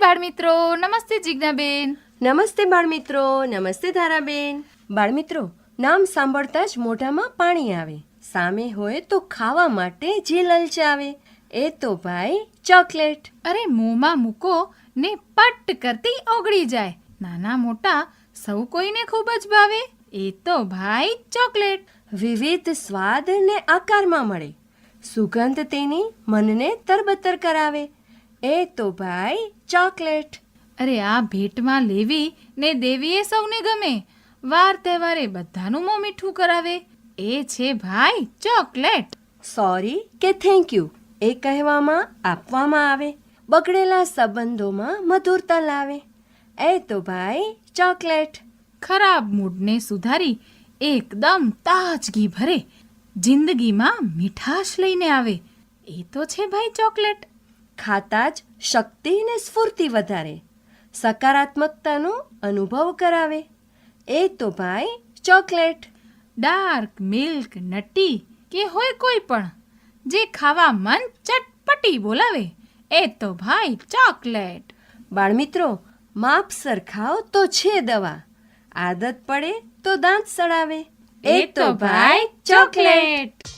નમસ્તે બાળમિત્રો નમસ્તે જિજ્ઞાબેન. નમસ્તે બાળમિત્રો નમસ્તે ધારાબેન. બાળમિત્રો નામ સાંભળતા જ મોઢામાં પાણી આવે. સામે હોય તો ખાવા માટે જે લલચાવે. એ તો ભાઈ ચોકલેટ. અરે મોંમાં મૂકો ને પટ કરતી ઓગળી જાય. નાના મોટા સૌ કોઈને ખૂબ જ ભાવે. એ તો ભાઈ ચોકલેટ. વિવિધ સ્વાદ ને આકારમાં મળે. સુગંધ તેની મનને તરબતર કરાવે. એ તો ભાઈ ચોકલેટ. અરે આ ભેટમાં લેવી ને દેવી એ સૌને ગમે. વાર તહેવારે બધાનું મોં મીઠું કરાવે. એ છે ભાઈ ચોકલેટ. સોરી કે થેન્ક યુ એ કહેવામાં આપવામાં આવે. બગડેલા સંબંધોમાં મધુરતા લાવે. એ તો ભાઈ ચોકલેટ. ખરાબ મૂડને સુધારી એકદમ તાજગી ભરે. જિંદગીમાં મીઠાશ લઈને આવે. એ તો છે ભાઈ ચોકલેટ. ખાતા જ શક્તિ અને સ્ફૂર્તિ વધારે. સકારાત્મકતાનો અનુભવ કરાવે. એ તો ભાઈ ચોકલેટ. ડાર્ક મિલ્ક નટી કે હોય કોઈ પણ જે ખાવા મન ચટપટી બોલાવે એ તો ભાઈ ચોકલેટ. બાળમિત્રો માપસર ખાઓ તો છે દવા. આદત પડે તો દાંત સડાવે. એ તો ભાઈ ચોકલેટ.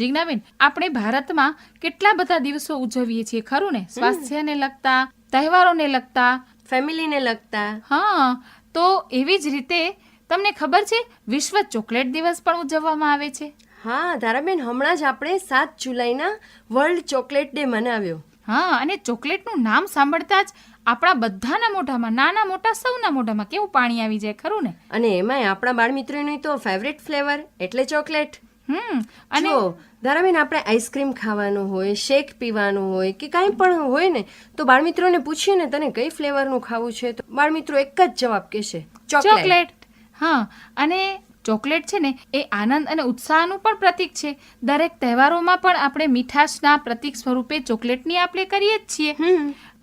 જીજ્ઞાબેન આપણે ભારતમાં કેટલા બધા દિવસો ઉજવીએ છીએ ખરું ને? સ્વાસ્થ્યને લગતા તહેવારોને લગતા. ફેમિલીને લગતા. હા તો એવી જ રીતે તમને ખબર છે વિશ્વ ચોકલેટ દિવસ પણ ઉજવવામાં આવે છે? હા ધારાબેન હમણાં જ આપણે સાત જુલાઈના વર્લ્ડ ચોકલેટ ડે મનાવ્યો. હા અને ચોકલેટનું નામ સાંભળતા જ આપણા બધાના મોઢામાં નાના મોટા સૌના મોઢામાં કેવું પાણી આવી જાય ખરું ને? અને એમાંય આપણા બાળમિત્રોની તો ફેવરેટ ફ્લેવર એટલે ચોકલેટ. હમ અને ધારાબેન આપણે આઈસ્ક્રીમ ખાવાનું હોય શેક પીવાનું હોય કે કાંઈ પણ હોય ને તો બાળમિત્રોને પૂછીએ ને તને કઈ ફ્લેવરનું ખાવું છે તો બાળમિત્રો એક જ જવાબ કહેશે ચોકલેટ. હા અને ચોકલેટ છે ને એ આનંદ અને ઉત્સાહનું પણ પ્રતીક છે. દરેક તહેવારોમાં પણ આપણે મીઠાશના પ્રતીક સ્વરૂપે ચોકલેટની આપણે કરીએ જ છીએ.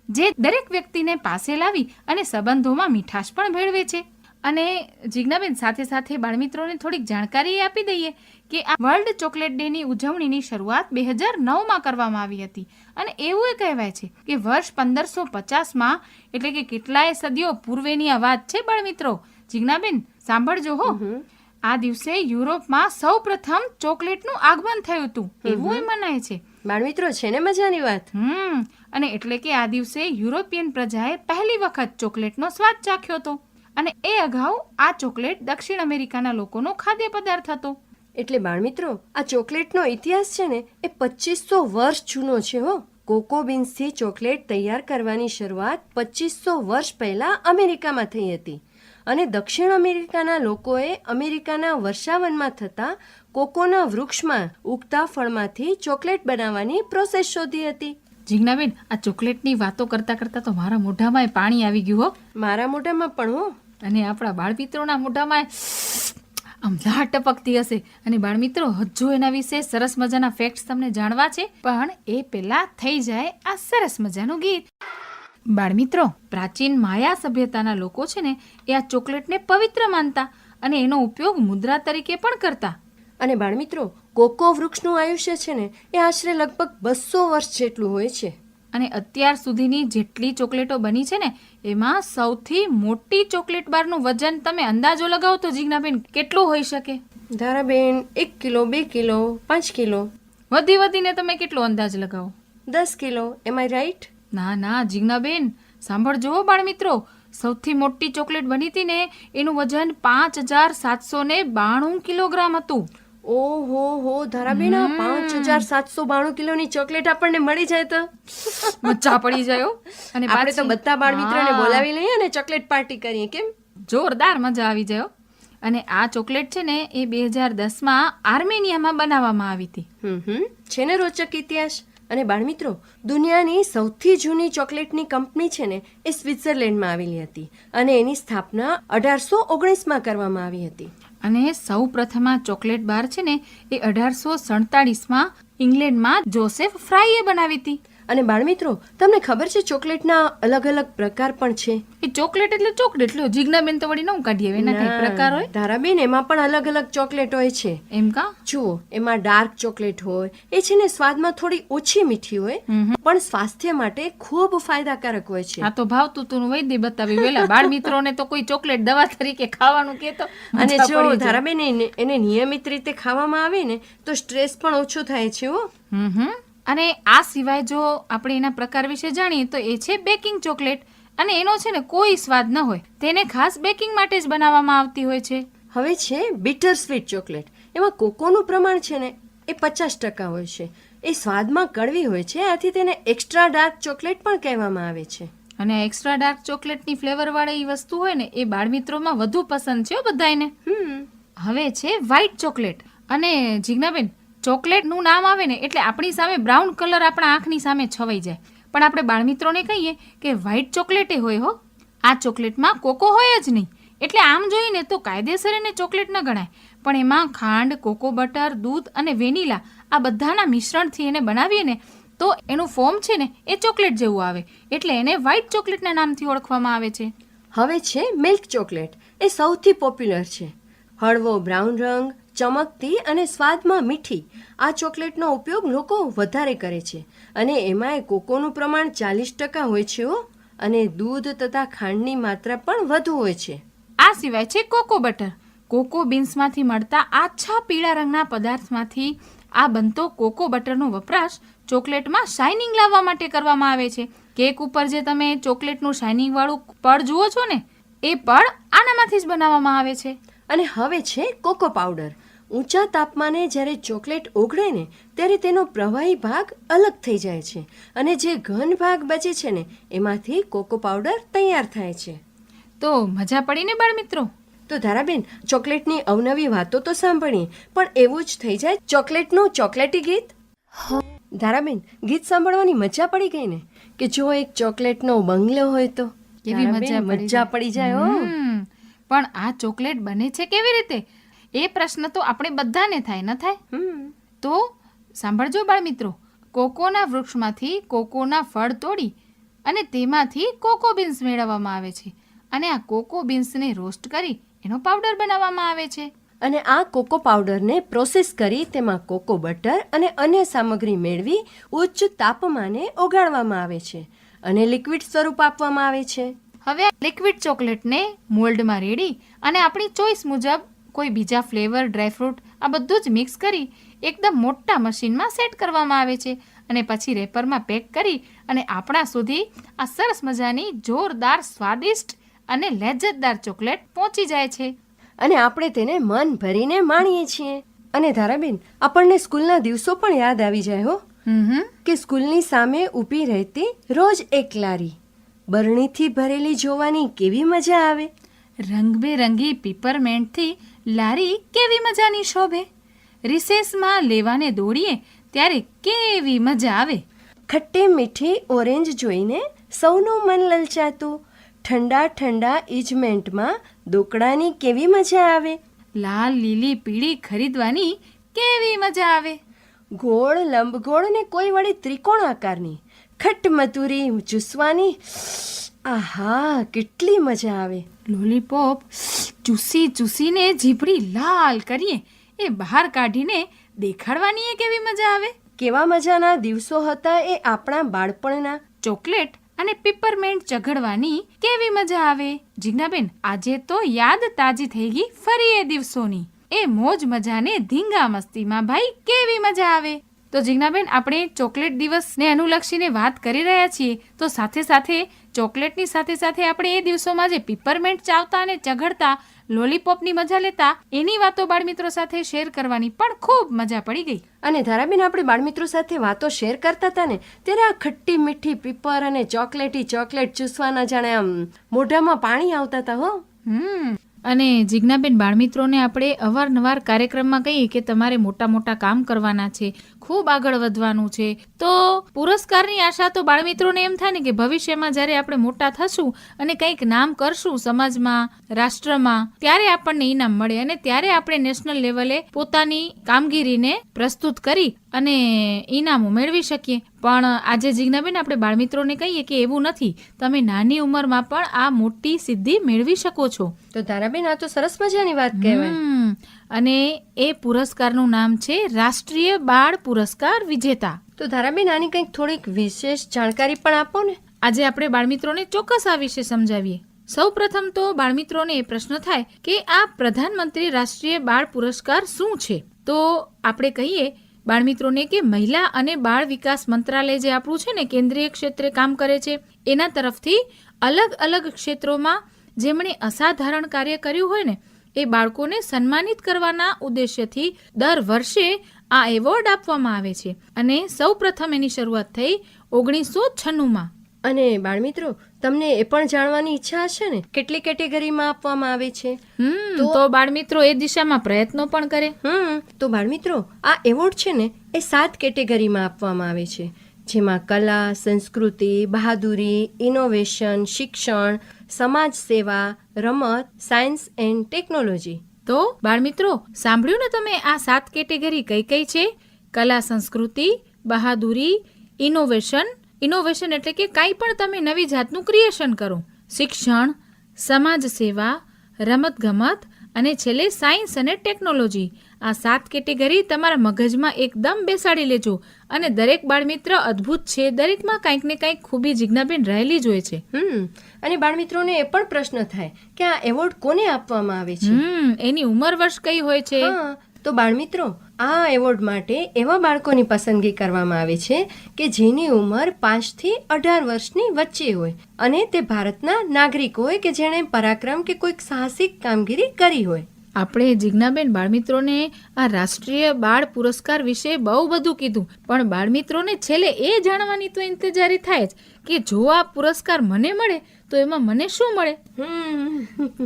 જે દરેક વ્યક્તિને પાસે લાવી અને સંબંધોમાં મીઠાશ પણ ભેળવે છે. અને જિજ્ઞાબેન સાથે સાથે બાળમિત્રોને થોડીક જાણકારી આપી દઈએ કે આ વર્લ્ડ ચોકલેટ ડેની ઉજવણીની શરૂઆત બે હજાર નવમાં કરવામાં આવી હતી. અને એવું એ કહેવાય છે કે વર્ષ પંદરસો પચાસમાં એટલે કે કેટલાય સદીઓ પૂર્વેની આ વાત છે બાળમિત્રો? જિજ્ઞાબેન સાંભળજો હો. આ દિવસે યુરોપમાં સૌ પ્રથમ ચોકલેટનું આગમન થયું હતું. એવું એ મનાય છે. બાળમિત્રો છે ને મજાની વાત? હમ. અને એટલે કે આ દિવસે યુરોપિયન પ્રજાએ પહેલી વખત ચોકલેટનો સ્વાદ ચાખ્યો હતો. અને એ અગાઉ આ ચોકલેટ દક્ષિણ અમેરિકાના લોકોનો ખાદ્ય પદાર્થ હતો. એટલે બાળમિત્રો આ ચોકલેટનો ઇતિહાસ છે ને એ પચીસો વર્ષ જૂનો છે હો. કોકો બીન્સથી ચોકલેટ તૈયાર કરવાની શરૂઆત પચીસો વર્ષ પહેલાં અમેરિકામાં થઈ હતી. અને દક્ષિણ અમેરિકાના લોકોએ અમેરિકાના વર્ષાવનમાં થતા કોકોના વૃક્ષમાં ઉગતા ફળમાંથી ચોકલેટ બનાવવાની પ્રોસેસ શોધી હતી. જીજ્ઞાબેન આ ચોકલેટની વાતો કરતા કરતા તો મારા મોઢામાં પાણી આવી ગયું હો. મારા મોઢામાં પણ હો. અને આપણા બાળમિત્રોના મોઢામાં આમ લાળ ટપકતી હશે. અને બાળમિત્રો, હજુ એના વિશે સરસ મજાના ફેક્ટ્સ તમને જાણવા છે, પણ એ પહેલા થઈ જાય આ સરસ મજાનું ગીત. બાળમિત્રો, પ્રાચીન માયા સભ્યતાના લોકો છે ને, એ આ ચોકલેટને પવિત્ર માનતા અને એનો ઉપયોગ મુદ્રા તરીકે પણ કરતા. અને બાળમિત્રો, કોકો વૃક્ષનું આયુષ્ય છે ને, એ આશરે લગભગ બસો વર્ષ જેટલું હોય છે. અને અત્યાર સુધીની જેટલી ચોકલેટો બની છે ને એમાં સૌથી મોટી ચોકલેટ બારનું વજન તમે અંદાજો લગાવો તો જીજ્ઞાબેન કેટલું હોઈ શકે? ધારાબેન એક કિલો બે કિલો પાંચ કિલો. વધી વધીને તમે કેટલો અંદાજ લગાવો? દસ કિલો. એમ આઈ રાઈટ ના ના જીજ્ઞાબેન સાંભળજો બાળમિત્રો. સૌથી મોટી ચોકલેટ બની હતી ને એનું વજન પાંચ હજાર સાતસો ને બાણું કિલોગ્રામ હતું. ઓહો હો ધારાબેન પાંચ હજાર સાતસો બાણું કિલોની ચોકલેટ આપણને મળી જાય તો. મજા પડી જાય અને આપણે તો બધા બાળ મિત્રોને બોલાવી લઈએ અને ચોકલેટ પાર્ટી કરીએ કેમ? જોરદાર મજા આવી જાય અને આ ચોકલેટ છે ને એ બે હજાર દસમાં આર્મેનિયામાં બનાવવામાં આવી હતી. છે ને રોચક ઇતિહાસ. અને બાળમિત્રો દુનિયાની સૌથી જૂની ચોકલેટની કંપની છે ને એ સ્વિટ્ઝરલેન્ડમાં આવેલી હતી. અને એની સ્થાપના અઢારસો ઓગણીસમાં કરવામાં આવી હતી. અને સૌ પ્રથમ આ ચોકલેટ બાર છે ને એ અઢારસો સડતાળીસમાં ઇંગ્લેન્ડમાં જોસેફ ફ્રાઈએ બનાવી હતી. અને બાળમિત્રો તમને ખબર છે ચોકલેટના અલગ અલગ પ્રકાર પણ છે? એ ચોકલેટ એટલે ચોકલેટ. લ્યો જીજ્ઞાબેન તો વળી ન કાઢીએ એના કઈ પ્રકાર હોય? ધારાબેન એમાં પણ અલગ અલગ ચોકલેટ હોય છે. એમ કા? જુઓ એમાં ડાર્ક ચોકલેટ હોય એ છે ને સ્વાદમાં થોડી ઓછી મીઠી હોય પણ સ્વાસ્થ્ય માટે ખૂબ ફાયદાકારક હોય છે. આ તો ભાવતું તું વૈદ્ય બતાવી વેલા. બાળમિત્રોને તો કોઈ ચોકલેટ દવા તરીકે ખાવાનું કે તો અને જો. ધારાબેન એને- એને નિયમિત રીતે ખાવામાં આવે ને તો સ્ટ્રેસ પણ ઓછો થાય છે હો. હમ હમ. અને આ સિવાય જો આપણે એના પ્રકાર વિશે જાણીએ તો એ છે બેકિંગ ચોકલેટ. અને એનો છે ને કોઈ સ્વાદ ન હોય. તેને ખાસ બેકિંગ માટે જ બનાવવામાં આવતી હોય છે. હવે છે બિટર સ્વીટ ચોકલેટ. એમાં કોકોનું પ્રમાણ છે ને એ પચાસ ટકા હોય છે. એ સ્વાદમાં કડવી હોય છે આથી તેને એક્સ્ટ્રા ડાર્ક ચોકલેટ પણ કહેવામાં આવે છે. અને એક્સ્ટ્રા ડાર્ક ચોકલેટની ફ્લેવરવાળી એ વસ્તુ હોય ને એ બાળ મિત્રોમાં વધુ પસંદ છે હમ. હવે છે વ્હાઇટ ચોકલેટ અને જીજ્ઞાબેન ચોકલેટનું નામ આવે ને એટલે આપણી સામે બ્રાઉન કલર આપણા આંખની સામે છવાઈ જાય. પણ આપણે બાળમિત્રોને કહીએ કે વ્હાઇટ ચોકલેટે હોય હો. આ ચોકલેટમાં કોકો હોય જ નહીં. એટલે આમ જોઈને તો કાયદેસર એને ચોકલેટ ન ગણાય. પણ એમાં ખાંડ, કોકો બટર, દૂધ અને વેનીલા આ બધાના મિશ્રણથી એને બનાવીએ ને તો એનું ફોર્મ છે ને એ ચોકલેટ જેવું આવે. એટલે એને વ્હાઇટ ચોકલેટના નામથી ઓળખવામાં આવે છે. હવે છે મિલ્ક ચોકલેટ. એ સૌથી પોપ્યુલર છે. હળવો બ્રાઉન રંગ ચમકતી અને સ્વાદમાં મીઠી. આ ચોકલેટનો ઉપયોગ લોકો વધારે કરે છે. અને એમાંય કોકોનું પ્રમાણ ચાલીસ ટકા હોય છે અને દૂધ તથા ખાંડની માત્રા પણ વધુ હોય છે. આ સિવાય છે કોકો બટર. કોકો બીન્સમાંથી મળતા આછા પીળા રંગના પદાર્થમાંથી આ બનતો કોકો બટરનો વપરાશ ચોકલેટમાં શાઇનિંગ લાવવા માટે કરવામાં આવે છે. કેક ઉપર જે તમે ચોકલેટનું શાઇનિંગ વાળું પડ જુઓ છો ને એ પડ આનામાંથી જ બનાવવામાં આવે છે. અને હવે છે કોકો પાવડર. ઊંચા તાપમાને જ્યારે ચોકલેટ ઓગળે ને ત્યારે તેનો પ્રવાહી ભાગ અલગ થઈ જાય છે અને જે ઘન ભાગ બચે છે ને એમાંથી કોકો પાવડર તૈયાર થાય છે. તો મજા પડી ને બાળ મિત્રો તો ધારાબેન ચોકલેટની અવનવી વાતો તો સાંભળીએ પણ એવું જ થઈ જાય ચોકલેટનું ચોકલેટી ગીત? ધારાબેન ગીત સાંભળવાની મજા પડી ગઈ ને? કે જો એક ચોકલેટનો બંગલો હોય તો? કેવી મજા મજા. પડી જાય હો. પણ આ ચોકલેટ બને છે કેવી રીતે? એ પ્રશ્ન તો આપણે બધાને થાય ન થાય? તો સાંભળજો બાળ મિત્રો કોકોના વૃક્ષમાંથી કોકોના ફળ તોડી અને તેમાંથી કોકો બીન્સ મેળવવામાં આવે છે. અને આ કોકો બીન્સને રોસ્ટ કરી એનો પાવડર બનાવવામાં આવે છે. અને આ કોકો પાવડરને પ્રોસેસ કરી તેમાં કોકો બટર અને અન્ય સામગ્રી મેળવી ઉચ્ચ તાપમાને ઓગાળવામાં આવે છે અને લિક્વિડ સ્વરૂપ આપવામાં આવે છે. હવે લિક્વિડ ચોકલેટને મોલ્ડમાં રેડી અને આપણી ચોઈસ મુજબ કોઈ બીજા ફ્લેવર ડ્રાયફ્રૂટ આ બધું જ મિક્સ કરી એકદમ મોટા મશીનમાં સેટ કરવામાં આવે છે અને પછી રેપરમાં પેક કરી અને આપણા સુધી આ સરસ મજાની જોરદાર સ્વાદિષ્ટ અને લહેજતદાર ચોકલેટ પહોંચી જાય છે. અને આપણે તેને મન ભરીને માણીએ છીએ. અને ધારાબેન આપણને સ્કૂલના દિવસો પણ યાદ આવી જાય હો. કે સ્કૂલની સામે ઊભી રહેતી રોજ એક લારી બરણીથી ભરેલી જોવાની કેવી મજા આવે. રંગબેરંગી પીપરમેન્ટથી લારી કેવી મજાની શોભે? રિસેસમાં લેવાને દોડીએ ત્યારે કેવી મજા આવે? ખટ્ટી મીઠી ઓરેન્જ જોઈને સૌનું મન લલચાતું. ઠંડા ઠંડા ઇજમેન્ટમાં દોકડાની કેવી મજા આવે? લાલ લીલી પીળી ખરીદવાની કેવી મજા આવે? ગોળ લંબગોળ ને કોઈ વળી ત્રિકોણ આકારની ખટ મતુરી ચૂસવાની આહા કેટલી મજા આવે. લોલીપોપ ચૂસી ચૂસીને જીભડી લાલ કરીએ. એ બહાર કાઢીને દેખાડવાની એ કેવી મજા આવે? કેવા મજાના દિવસો હતા એ આપણા બાળપણના. ચોકલેટ અને પીપરમેન્ટ ચઘડવાની કેવી મજા આવે? જીજ્ઞાબેન આજે તો યાદ તાજી થઈ ગઈ ફરી એ દિવસોની. એ મોજ મજાને ધીંગા મસ્તીમાં ભાઈ કેવી મજા આવે? તો જીજ્ઞાબેન આપણે ચોકલેટ દિવસને અનુલક્ષીને વાત કરી રહ્યા છીએ. તો સાથે સાથે ચોકલેટની સાથે સાથે આપણે એ દિવસોમાં જે પીપરમેન્ટ ચાવતા અને ચઘડતા લોલીપોપની મજા લેતા એની વાતો બાળમિત્રો સાથે શેર કરવાની પણ ખૂબ મજા પડી ગઈ. અને ધારાબેન આપણે બાળમિત્રો સાથે વાતો શેર કરતા હતા ને ત્યારે આ ખટ્ટી મીઠી પીપર અને ચોકલેટી ચોકલેટ ચૂસવાના જાણે આમ મોઢામાં પાણી આવતા હતા હો. હમ. અને જિજ્ઞાબેન બાળમિત્રોને આપણે અવારનવાર કાર્યક્રમમાં કહીએ કે તમારે મોટા મોટા કામ કરવાના છે. ખૂબ આગળ વધવાનું છે. તો પુરસ્કારની આશા તો બાળમિત્રોને એમ થાય ને કે ભવિષ્યમાં જ્યારે આપણે મોટા થશું અને કંઈક નામ કરશું સમાજમાં રાષ્ટ્રમાં ત્યારે આપણને ઇનામ મળે અને ત્યારે આપણે નેશનલ લેવલે પોતાની કામગીરીને પ્રસ્તુત કરી અને ઇનામો મેળવી શકીએ. પણ આજે જિજ્ઞાબેન આપણે બાળમિત્રોને કહીએ કે એવું નથી. તમે નાની ઉંમરમાં પણ આ મોટી સિદ્ધિ મેળવી શકો છો. તો ધારાબેન આ તો સરસ મજાની વાત કહેવાય. અને એ પુરસ્કારનું નામ છે રાષ્ટ્રીય બાળ પુરસ્કાર વિજેતા. તો ધારાબેન આની કંઈક થોડીક વિશેષ જાણકારી પણ આપો ને. આજે આપણે બાળમિત્રોને ચોક્કસ આ વિશે સમજાવીએ. સૌ પ્રથમ તો બાળમિત્રોને એ પ્રશ્ન થાય કે આ પ્રધાનમંત્રી રાષ્ટ્રીય બાળ પુરસ્કાર શું છે? તો આપણે કહીએ બાળમિત્રોને કે મહિલા અને બાળ વિકાસ મંત્રાલય જે આપણું છે ને કેન્દ્રીય ક્ષેત્રે કામ કરે છે એના તરફથી અલગ અલગ ક્ષેત્રોમાં જેમણે અસાધારણ કાર્ય કર્યું હોય ને એ બાળકોને સન્માનિત કરવાના ઉદ્દેશ્યથી દર વર્ષે આ એવોર્ડ આપવામાં આવે છે અને સૌ પ્રથમ એની શરૂઆત થઈ ઓગણીસો છન્નુંમાં. અને બાળમિત્રો તમને એ પણ જાણવાની ઈચ્છા હશે ને? કેટલી કેટેગરીમાં આપવામાં આવે છે? તો બાળમિત્રો એ દિશામાં પ્રયત્નો પણ કરે. હમ તો બાળમિત્રો આ એવોર્ડ છે ને એ સાત કેટેગરીમાં આપવામાં આવે છે. જેમાં કલા સંસ્કૃતિ બહાદુરી ઇનોવેશન શિક્ષણ સમાજ સેવા રમત, સાયન્સ એન્ડ ટેકનોલોજી. તો બાળમિત્રો, સાંભળ્યું ને તમે આ સાત કેટેગરી કઈ કઈ છે? કલા, સંસ્કૃતિ, બહાદુરી ઇનોવેશન ઇનોવેશન એટલે કે કાંઈ પણ તમે નવી જાતનું ક્રિએશન કરો. શિક્ષણ સમાજ સેવા રમતગમત અને છેલ્લે સાયન્સ અને ટેકનોલોજી. આ સાત કેટેગરી તમારા મગજમાં એકદમ બેસાડી લેજો અને દરેક બાળમિત્ર અદ્ભુત છે. દરેકમાં કંઈક ને કંઈક ખૂબી જિજ્ઞાબેન રહેલી જ હોય છે. હમ અને બાળમિત્રોને એ પણ પ્રશ્ન થાય કે આ એવોર્ડ કોને આપવામાં આવે છે? હમ એની ઉંમર વર્ષ કઈ હોય છે? તો બાળમિત્રો આ એવોર્ડ માટે એવા બાળકોની પસંદગી કરવામાં આવે છે કે જેની ઉંમર પાંચથી અઢાર વર્ષની વચ્ચે હોય અને તે ભારતના નાગરિક હોય કે જેણે પરાક્રમ કે કોઈક સાહસિક કામગીરી કરી હોય. આપણે જિજ્ઞાબેન બાળમિત્રોને આ રાષ્ટ્રીય બાળ પુરસ્કાર વિશે બહુ બધું કીધું. પણ બાળમિત્રોને છેલ્લે એ જાણવાની તો ઇંતજારી થાય જ કે જો આ પુરસ્કાર મને મળે તો એમાં મને શું મળે?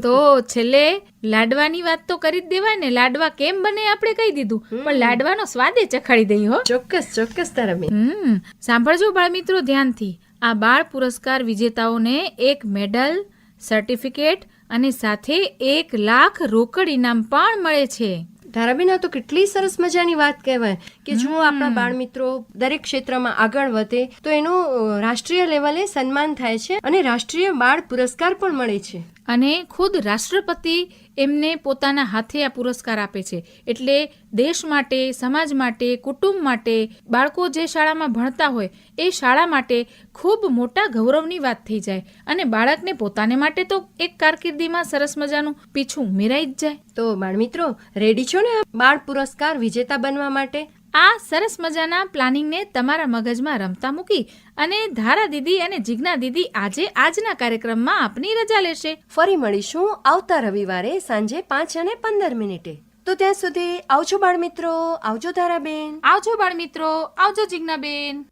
તો છેલ્લે લાડવાની વાત તો કરી જ દેવાય ને લાડવા કેમ બને આપણે કહી દીધું. પણ લાડવાનો સ્વાદે ચખાડી દઈ હો. ચોક્કસ ચોક્કસ તારા હમ. સાંભળજો બાળમિત્રો ધ્યાનથી. આ બાળ પુરસ્કાર વિજેતાઓને એક મેડલ સર્ટિફિકેટ અને સાથે એક લાખ રોકડ ઇનામ પણ મળે છે. ધારાબેન આ તો કેટલી સરસ મજાની વાત કહેવાય કે જો આપણા બાળ મિત્રો દરેક ક્ષેત્રમાં આગળ વધે તો એનું રાષ્ટ્રીય લેવલે સન્માન થાય છે અને રાષ્ટ્રીય બાળ પુરસ્કાર પણ મળે છે. અને ખુદ રાષ્ટ્રપતિ એમને પોતાના હાથે આ પુરસ્કાર આપે છે. એટલે દેશ માટે, સમાજ માટે, કુટુંબ માટે, બાળકો જે શાળામાં ભણતા હોય, એ શાળા માટે ખૂબ મોટા ગૌરવની વાત થઈ જાય. અને બાળકને પોતાને માટે તો એક કારકિર્દીમાં સરસ મજાનું પીછું ઉમેરાઈ જ જાય. તો બાળ મિત્રો રેડી છો ને બાળ પુરસ્કાર વિજેતા બનવા માટે? આ સરસ મજાના પ્લાનિંગને તમારા મગજમાં રમતા મૂકી અને ધારા દીદી અને જિજ્ઞા દીદી આજે આજના કાર્યક્રમમાં આપની રજા લેશે. ફરી મળીશું આવતા રવિવારે સાંજે પાંચ અને પંદર મિનિટે. તો ત્યાં સુધી આવજો બાળ મિત્રો આવજો ધારાબેન. આવજો બાળ મિત્રો આવજો જિજ્ઞાબેન.